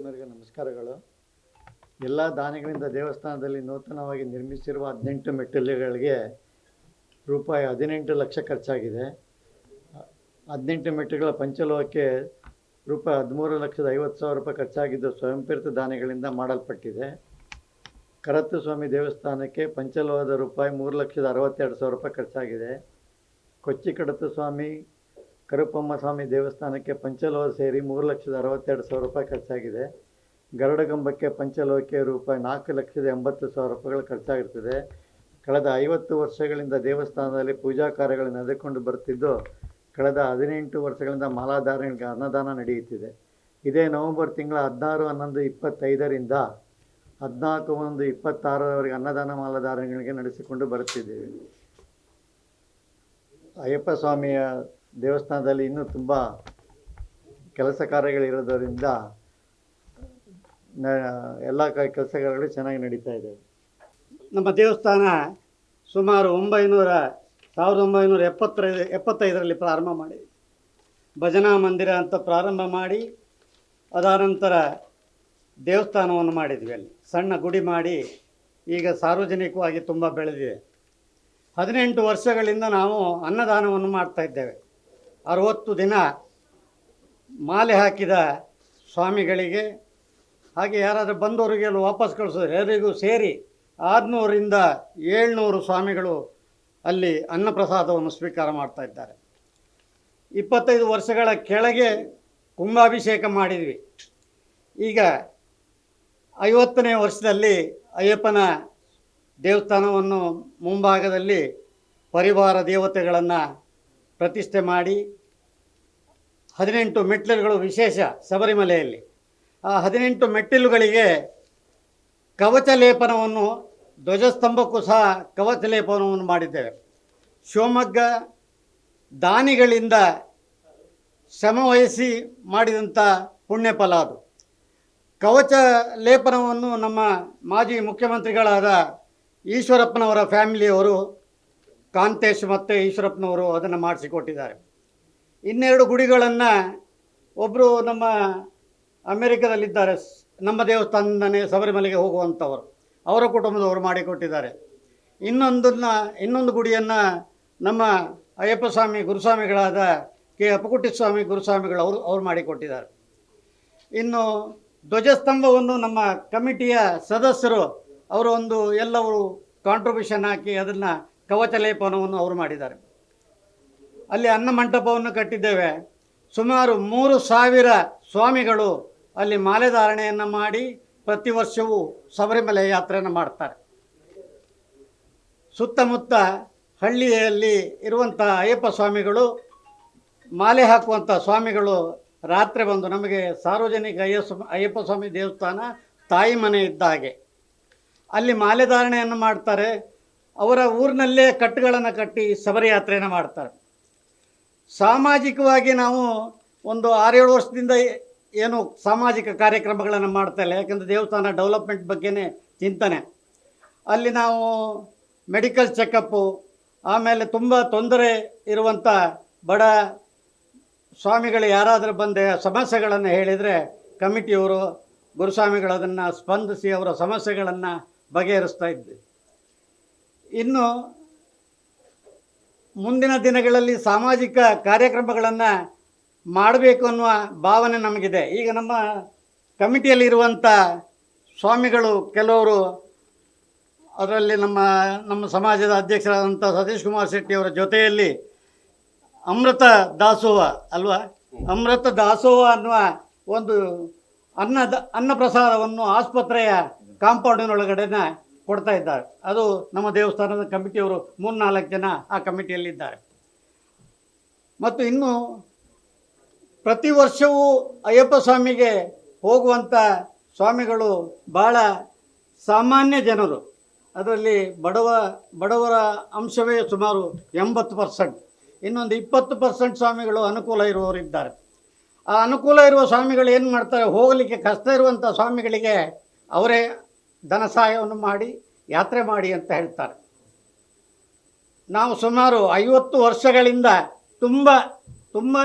ಮಾಧ್ಯಮರಿಗೆ ನಮಸ್ಕಾರಗಳು. ಎಲ್ಲ ದಾನಿಗಳಿಂದ ದೇವಸ್ಥಾನದಲ್ಲಿ ನೂತನವಾಗಿ ನಿರ್ಮಿಸಿರುವ ಹದಿನೆಂಟು ಮೆಟ್ಟಿಲುಗಳಿಗೆ ರೂಪಾಯಿ ಹದಿನೆಂಟು ಲಕ್ಷ ಖರ್ಚಾಗಿದೆ. ಹದಿನೆಂಟು ಮೆಟ್ಟಿಲುಗಳ ಪಂಚಲೋಹಕ್ಕೆ ರೂಪಾಯಿ ಹದಿಮೂರು ಲಕ್ಷದ ಐವತ್ತು ಸಾವಿರ ರೂಪಾಯಿ ಖರ್ಚಾಗಿದ್ದು ಸ್ವಯಂಪ್ರೇರಿತ ದಾನಿಗಳಿಂದ ಮಾಡಲ್ಪಟ್ಟಿದೆ. ಕರತ್ತು ಸ್ವಾಮಿ ದೇವಸ್ಥಾನಕ್ಕೆ ಪಂಚಲೋಹದ ರೂಪಾಯಿ ಮೂರು ಲಕ್ಷದ ಅರವತ್ತೆರಡು ಸಾವಿರ ರೂಪಾಯಿ ಖರ್ಚಾಗಿದೆ. ಕೊಚ್ಚಿ ಕಡತ ಸ್ವಾಮಿ ಕರುಪಮ್ಮ ಸ್ವಾಮಿ ದೇವಸ್ಥಾನಕ್ಕೆ ಪಂಚಲೋಹ ಸೇರಿ ಮೂರು ಲಕ್ಷದ ಅರವತ್ತೆರಡು ಸಾವಿರ ರೂಪಾಯಿ ಖರ್ಚಾಗಿದೆ. ಗರುಡಗಂಬಕ್ಕೆ ಪಂಚಲೋಹಕ್ಕೆ ರೂಪಾಯಿ ನಾಲ್ಕು ಲಕ್ಷದ ಎಂಬತ್ತು ಸಾವಿರ ರೂಪಾಯಿಗಳು ಖರ್ಚಾಗಿರ್ತದೆ ಕಳೆದ ಐವತ್ತು ವರ್ಷಗಳಿಂದ ದೇವಸ್ಥಾನದಲ್ಲಿ ಪೂಜಾ ಕಾರ್ಯಗಳು ನಡೆದುಕೊಂಡು ಬರುತ್ತಿದ್ದು ಕಳೆದ ಹದಿನೆಂಟು ವರ್ಷಗಳಿಂದ ಮಾಲಾಧಾರಣೆಗೆ ಅನ್ನದಾನ ನಡೆಯುತ್ತಿದೆ. ಇದೇ ನವೆಂಬರ್ ತಿಂಗಳ ಹದಿನಾರು, ಹನ್ನೊಂದು, ಇಪ್ಪತ್ತೈದರಿಂದ ಹದಿನಾಲ್ಕು, ಒಂದು, ಇಪ್ಪತ್ತಾರರವರೆಗೆ ಅನ್ನದಾನ ಮಾಲಾಧಾರಣೆಗಳಿಗೆ ನಡೆಸಿಕೊಂಡು ಬರುತ್ತಿದ್ದೇವೆ ಅಯ್ಯಪ್ಪ ಸ್ವಾಮಿಯ ದೇವಸ್ಥಾನದಲ್ಲಿ ಇನ್ನೂ ತುಂಬ ಕೆಲಸ ಕಾರ್ಯಗಳಿರೋದರಿಂದ, ನ, ಎಲ್ಲ ಕೆಲಸ ಕಾರ್ಯಗಳು ಚೆನ್ನಾಗಿ ನಡೀತಾ ಇದೆ. ನಮ್ಮ ದೇವಸ್ಥಾನ ಸುಮಾರು ಒಂಬೈನೂರ, ಸಾವಿರದ ಒಂಬೈನೂರ ಎಪ್ಪತ್ತೈದು ಎಪ್ಪತ್ತೈದರಲ್ಲಿ ಪ್ರಾರಂಭ ಮಾಡಿ, ಭಜನಾ ಮಂದಿರ ಅಂತ ಪ್ರಾರಂಭ ಮಾಡಿ, ಅದಾನಂತರ ದೇವಸ್ಥಾನವನ್ನು ಮಾಡಿದ್ವಿ ಅಲ್ಲಿ. ಸಣ್ಣ ಗುಡಿ ಮಾಡಿ ಈಗ ಸಾರ್ವಜನಿಕವಾಗಿ ತುಂಬ ಬೆಳೆದಿದೆ. ಹದಿನೆಂಟು ವರ್ಷಗಳಿಂದ ನಾವು ಅನ್ನದಾನವನ್ನು ಮಾಡ್ತಾ ಇದ್ದೇವೆ. ಅರುವತ್ತು ದಿನ ಮಾಲೆ ಹಾಕಿದ ಸ್ವಾಮಿಗಳಿಗೆ, ಹಾಗೆ ಯಾರಾದರೂ ಬಂದವರಿಗೆಲ್ಲ ವಾಪಸ್ ಕಳಿಸೋದು ಎಲ್ಲರಿಗೂ ಸೇರಿ ಆರುನೂರಿಂದ ಏಳ್ನೂರು ಸ್ವಾಮಿಗಳು ಅಲ್ಲಿ ಅನ್ನಪ್ರಸಾದವನ್ನು ಸ್ವೀಕಾರ ಮಾಡ್ತಾ ಇದ್ದಾರೆ. ಇಪ್ಪತ್ತೈದು ವರ್ಷಗಳ ಕೆಳಗೆ ಕುಂಭಾಭಿಷೇಕ ಮಾಡಿದ್ವಿ. ಈಗ ಐವತ್ತನೇ ವರ್ಷದಲ್ಲಿ ಅಯ್ಯಪ್ಪನ ದೇವಸ್ಥಾನವನ್ನು ಮುಂಭಾಗದಲ್ಲಿ ಪರಿವಾರ ದೇವತೆಗಳನ್ನು ಪ್ರತಿಷ್ಠೆ ಮಾಡಿ ಹದಿನೆಂಟು ಮೆಟ್ಟಿಲುಗಳು ವಿಶೇಷ ಶಬರಿಮಲೆಯಲ್ಲಿ. ಆ ಹದಿನೆಂಟು ಮೆಟ್ಟಿಲುಗಳಿಗೆ ಕವಚ ಲೇಪನವನ್ನು ಧ್ವಜಸ್ತಂಭಕ್ಕೂ ಸಹ ಕವಚ ಲೇಪನವನ್ನು ಮಾಡಿದ್ದೇವೆ. ಶಿವಮೊಗ್ಗ ದಾನಿಗಳಿಂದ ಶ್ರಮವಹಿಸಿ ಮಾಡಿದಂಥ ಪುಣ್ಯ ಫಲ ಅದು. ಕವಚ ಲೇಪನವನ್ನು ನಮ್ಮ ಮಾಜಿ ಮುಖ್ಯಮಂತ್ರಿಗಳಾದ ಈಶ್ವರಪ್ಪನವರ ಫ್ಯಾಮಿಲಿಯವರು ಕಾಂತೇಶ್ ಮತ್ತು ಈಶ್ವರಪ್ಪನವರು ಅದನ್ನು ಮಾಡಿಸಿಕೊಟ್ಟಿದ್ದಾರೆ. ಇನ್ನೆರಡು ಗುಡಿಗಳನ್ನು ಒಬ್ಬರು ನಮ್ಮ ಅಮೆರಿಕದಲ್ಲಿದ್ದಾರೆ ನಮ್ಮ ದೇವಸ್ಥಾನದೇ ಶಬರಿಮಲೆಗೆ ಹೋಗುವಂಥವರು. ಅವರ ಕುಟುಂಬದವರು ಮಾಡಿಕೊಟ್ಟಿದ್ದಾರೆ. ಇನ್ನೊಂದನ್ನ, ಇನ್ನೊಂದು ಗುಡಿಯನ್ನು ನಮ್ಮ ಅಯ್ಯಪ್ಪ ಸ್ವಾಮಿ ಗುರುಸ್ವಾಮಿಗಳಾದ ಕೆ. ಅಪ್ಪಕುಟ್ಟಿಸ್ವಾಮಿ ಗುರುಸ್ವಾಮಿಗಳು ಅವರು, ಅವ್ರು ಮಾಡಿಕೊಟ್ಟಿದ್ದಾರೆ. ಇನ್ನು ಧ್ವಜಸ್ತಂಭವನ್ನು ನಮ್ಮ ಕಮಿಟಿಯ ಸದಸ್ಯರು ಅವರು ಒಂದು ಎಲ್ಲವರು ಕಾಂಟ್ರಿಬ್ಯೂಷನ್ ಹಾಕಿ ಅದನ್ನು ಕವಚ ಲೇಪನವನ್ನು ಅವರು ಮಾಡಿದ್ದಾರೆ. ಅಲ್ಲಿ ಅನ್ನ ಮಂಟಪವನ್ನು ಕಟ್ಟಿದ್ದೇವೆ. ಸುಮಾರು ಮೂರು ಸಾವಿರ ಸ್ವಾಮಿಗಳು ಅಲ್ಲಿ ಮಾಲೆಧಾರಣೆಯನ್ನು ಮಾಡಿ ಪ್ರತಿ ವರ್ಷವೂ ಶಬರಿಮಲೆ ಯಾತ್ರೆಯನ್ನು ಮಾಡ್ತಾರೆ. ಸುತ್ತಮುತ್ತ ಹಳ್ಳಿಯಲ್ಲಿ ಇರುವಂಥ ಅಯ್ಯಪ್ಪ ಸ್ವಾಮಿಗಳು, ಮಾಲೆ ಹಾಕುವಂಥ ಸ್ವಾಮಿಗಳು ರಾತ್ರಿ ಬಂದು ನಮಗೆ ಸಾರ್ವಜನಿಕ ಅಯ್ಯಸ್ ಅಯ್ಯಪ್ಪ ಸ್ವಾಮಿ ದೇವಸ್ಥಾನ ತಾಯಿ ಮನೆ ಇದ್ದ ಹಾಗೆ. ಅಲ್ಲಿ ಮಾಲೆ ಧಾರಣೆಯನ್ನು ಮಾಡ್ತಾರೆ. ಅವರ ಊರಿನಲ್ಲೇ ಕಟ್ಟುಗಳನ್ನು ಕಟ್ಟಿ ಶಬರಿಯಾತ್ರೆಯನ್ನು ಮಾಡ್ತಾರೆ. ಸಾಮಾಜಿಕವಾಗಿ ನಾವು ಒಂದು ಆರೇಳು ವರ್ಷದಿಂದ ಏನು ಸಾಮಾಜಿಕ ಕಾರ್ಯಕ್ರಮಗಳನ್ನು ಮಾಡ್ತಾ ಇಲ್ಲ. ಯಾಕಂದರೆ ದೇವಸ್ಥಾನ ಡೆವಲಪ್ಮೆಂಟ್ ಬಗ್ಗೆನೇ ಚಿಂತನೆ. ಅಲ್ಲಿ ನಾವು ಮೆಡಿಕಲ್ ಚೆಕಪ್ಪು ಆಮೇಲೆ ತುಂಬ ತೊಂದರೆ ಇರುವಂಥ ಬಡ ಸ್ವಾಮಿಗಳು ಯಾರಾದರೂ ಬಂದು ಸಮಸ್ಯೆಗಳನ್ನು ಹೇಳಿದರೆ ಕಮಿಟಿಯವರು, ಗುರುಸ್ವಾಮಿಗಳು ಅದನ್ನು ಸ್ಪಂದಿಸಿ ಅವರ ಸಮಸ್ಯೆಗಳನ್ನು ಬಗೆಹರಿಸ್ತಾ ಇದ್ವಿ. ಇನ್ನು ಮುಂದಿನ ದಿನಗಳಲ್ಲಿ ಸಾಮಾಜಿಕ ಕಾರ್ಯಕ್ರಮಗಳನ್ನು ಮಾಡಬೇಕು ಅನ್ನುವ ಭಾವನೆ ನಮಗಿದೆ. ಈಗ ನಮ್ಮ ಕಮಿಟಿಯಲ್ಲಿರುವಂಥ ಸ್ವಾಮಿಗಳು ಕೆಲವರು, ಅದರಲ್ಲಿ ನಮ್ಮ ನಮ್ಮ ಸಮಾಜದ ಅಧ್ಯಕ್ಷರಾದಂಥ ಸತೀಶ್ ಕುಮಾರ್ ಶೆಟ್ಟಿಯವರ ಜೊತೆಯಲ್ಲಿ ಅಮೃತ ದಾಸೋಹ ಅಲ್ವಾ? ಅಮೃತ ದಾಸೋಹ ಅನ್ನುವ ಒಂದು ಅನ್ನದ ಅನ್ನಪ್ರಸಾದವನ್ನು ಆಸ್ಪತ್ರೆಯ ಕಾಂಪೌಂಡಿನೊಳಗಡೆನ ಕೊಡ್ತಾ ಇದ್ದಾರೆ. ಅದು ನಮ್ಮ ದೇವಸ್ಥಾನದ ಕಮಿಟಿಯವರು ಮೂರ್ನಾಲ್ಕು ಜನ ಆ ಕಮಿಟಿಯಲ್ಲಿದ್ದಾರೆ. ಮತ್ತು ಇನ್ನು ಪ್ರತಿ ವರ್ಷವೂ ಅಯ್ಯಪ್ಪ ಸ್ವಾಮಿಗೆ ಹೋಗುವಂಥ ಸ್ವಾಮಿಗಳು ಭಾಳ ಸಾಮಾನ್ಯ ಜನರು. ಅದರಲ್ಲಿ ಬಡವ, ಬಡವರ ಅಂಶವೇ ಸುಮಾರು ಎಂಬತ್ತು ಪರ್ಸೆಂಟ್. ಇನ್ನೊಂದು ಇಪ್ಪತ್ತು ಪರ್ಸೆಂಟ್ ಸ್ವಾಮಿಗಳು ಅನುಕೂಲ ಇರುವವರಿದ್ದಾರೆ. ಆ ಅನುಕೂಲ ಇರುವ ಸ್ವಾಮಿಗಳು ಏನು ಮಾಡ್ತಾರೆ? ಹೋಗಲಿಕ್ಕೆ ಕಷ್ಟ ಇರುವಂಥ ಸ್ವಾಮಿಗಳಿಗೆ ಅವರೇ ಧನ ಸಹಾಯವನ್ನು ಮಾಡಿ ಯಾತ್ರೆ ಮಾಡಿ ಅಂತ ಹೇಳ್ತಾರೆ. ನಾವು ಸುಮಾರು ಐವತ್ತು ವರ್ಷಗಳಿಂದ ತುಂಬ ತುಂಬಾ